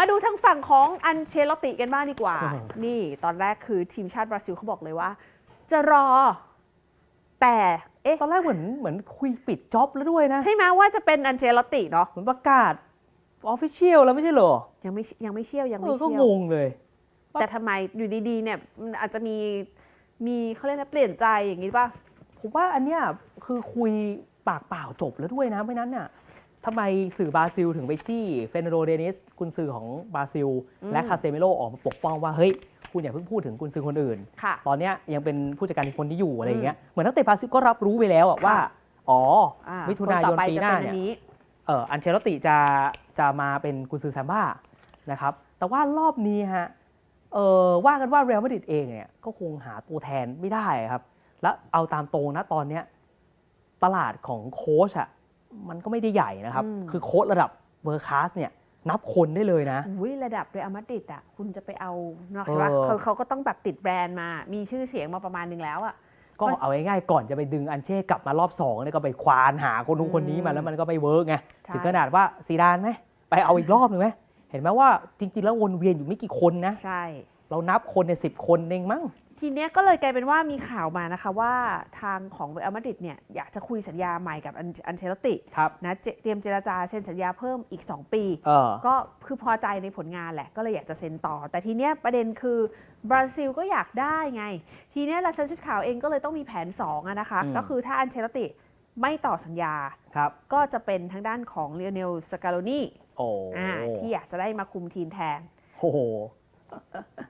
มาดูทางฝั่งของอันเชลติกันบ้างดีกว่าอืมนี่ตอนแรกคือทีมชาติบราซิลเขาบอกเลยว่า จะรอ แต่เอ๊ะตอนแรกเหมือนเหมือนคุยปิดจ็อบแล้วด้วยนะ ใช่ไหมว่าจะเป็นอันเชลติเนาะเหมือนประกาศออฟฟิเชียลแล้วไม่ใช่เหรอ ยังไม่ยังไม่เชี่ยวยังเอไม่อก็เชี่ยงวงเลย แต่ทำไมอยู่ดีๆเนี่ยมันอาจจะมีมีเขาเรียกนะเปลี่ยนใจอย่างนี้ป่ะผมว่าอันเนี้ยคือคุยปากเปล่าจบแล้วด้วยนะไม่นั้นน่ะ ทำไมสื่อบราซิลถึงไปจี้เฟนโดเดนิสกุนซือของบราซิลอืมและคาเซเมโลออกมาปกป้องว่าเฮ้ยคุณอย่าเพิ่งพูดถึงกุนซือคนอื่น ค่ะ ตอนเนี้ยยังเป็นผู้จัดการอีกคนที่อยู่อะไรอย่างเงี้ยเหมือนนักเตะบราซิลก็รับรู้ไปแล้วอะค่ะว่า อ๋ออ่มิถุนายนคต่อไปปีจะหน้าป็เนี่ย อันี้เอออันเชลติจะจะมาเป็นกุนซือแซมบ้านะครับแต่ว่ารอบนี้ฮะเออว่ากันว่าเรอัลมาดริดเองเนี่ยก็คงหาตัวแทนไม่ได้ครับ และเอาตามตรงนะตอนเนี้ยตลาดของโค้ชอะ มันก็ไม่ได้ใหญ่นะครับอืมคือโค้ชระดับเวอร์คลาสเนี่ยนับคนได้เลยนะอุ้ยระดับเรอัลมาดริดอะคุณจะไปเอานอกใช่ปะเออเขาเขาก็ต้องแบบติดแบรนด์มา มีชื่อเสียงมาประมาณนึงแล้วอะก็ก็เอาง่ายๆก่อนจะไปดึงอันเช่กลับมารอบสองเนี่ยก็ไปควานหาคนนู้นคนนี้มาอืมแล้วมันก็ไม่เวิร์กไงใช่ถึงขนาดว่าซีดานไหมไปเอาอีกรอบหนึ่งไหมเห็นไหมว่าจริงๆแล้ววนเวียนอยู่ไม่กี่คนนะ ใช่ เรานับคนในสิบคนเองมั้ง ทีเนี้ยก็เลยกลายเป็นว่ามีข่าวมานะคะว่าทางของเรอัลมาดริดเนี่ยอยากจะคุยสัญญาใหม่กับอันอันเชลติครับนะเจเตรียมเจรจาเซ็นสัญญาเพิ่มอีก 2 ปี เออ ก็คือพอใจในผลงานแหละ ก็เลยอยากจะเซ็นต่อ แต่ทีเนี้ยประเด็นคือบราซิลก็อยากได้ไง ทีเนี้ยลาซานชุดขาวเองก็เลยต้องมีแผน2อะนะคะ อืม ก็คือถ้าอันเชลติไม่ต่อสัญญา ครับ ก็จะเป็นทางด้านของเล o เนลสกาโลนีโอ้อ่าที่อยากจะได้มาคุมทีมแทน โอ้โห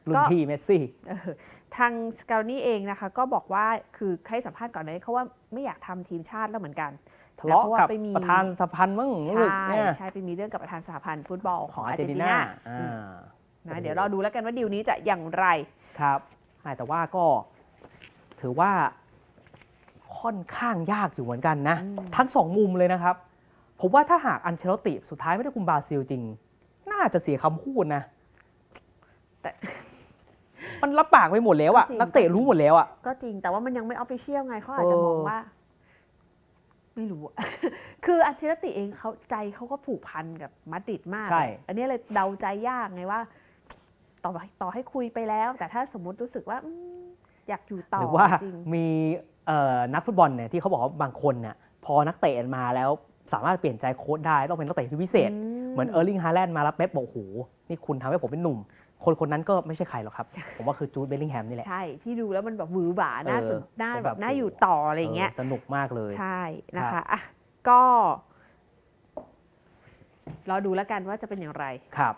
รุ่นพี่เมสซี่เออทางสกาโลนีเองนะคะ ก็บอกว่าคือให้สัมภาษณ์ก่อนหนานี้เขาว่าไม่อยากทำทีมชาติแล้วเหมือนกันทะเลาะพราว่กับไปมีประธานสภาพันธ์มั้งรู้สึกใช่เนี่ยใช่ไปมีเรื่องกับประธานสหพันธ์ฟุตบอลขขอองงอาอาร์ร์เจเจนนติตินานาอ่านะเดี๋ยวรอดูแล้วกันว่าดีลนี้จะอย่างไรครับใช่แต่ว่าก็ถือว่าค่อนข้างยากอยู่เหมือนกันนะอืมทั้งสองมุมเลยนะครับ ผมว่าถ้าหากอันเชลติสุดท้ายไม่ได้คุมบราซิลจริง น่าจะเสียคำพูดนะ แต่มันรับปากไปหมดแล้วอะจริง นักเตะรู้หมดแล้วอะก็จริงแต่ว่ามันยังไม่ออฟฟิเชียลไงเขาอาจจะมองเออว่า ไม่รู้อะ คืออันเชลติเองเขาใจเขาก็ผูกพันกับมาดริดมาก ใช่ อันนี้เลยเดาใจยากไงว่า ต่อต่อให้คุยไปแล้ว แต่ถ้าสมมุติรู้สึกว่าอืมอยากอยู่ต่อหรือว่าจริง มีเอ่อนักฟุตบอลเนี่ยที่เขาบอกว่าบางคนเนี่ยพอนักเตะมาแล้วสามารถเปลี่ยนใจโค้ชได้ต้องเป็นนักเตะที่พิเศษ เหมือนเออร์ลิงฮาแลนด์มาแล้วเป๊ปบอกโอ้โหนี่คุณทำให้ผมเป็นหนุ่ม คนคนนั้นก็ไม่ใช่ใครหรอกครับ ผมว่าคือจูดเบลลิงแฮมนี่แหละ ใช่ ที่ดูแล้วมันแบบวือหวาน่าสนน่าแบบน่าอยู่ต่ออะไรเงี้ยสนุกมากเลยใช่นะคะอะก็รอดูแล้วกันว่าจะเป็นอย่างไรครับ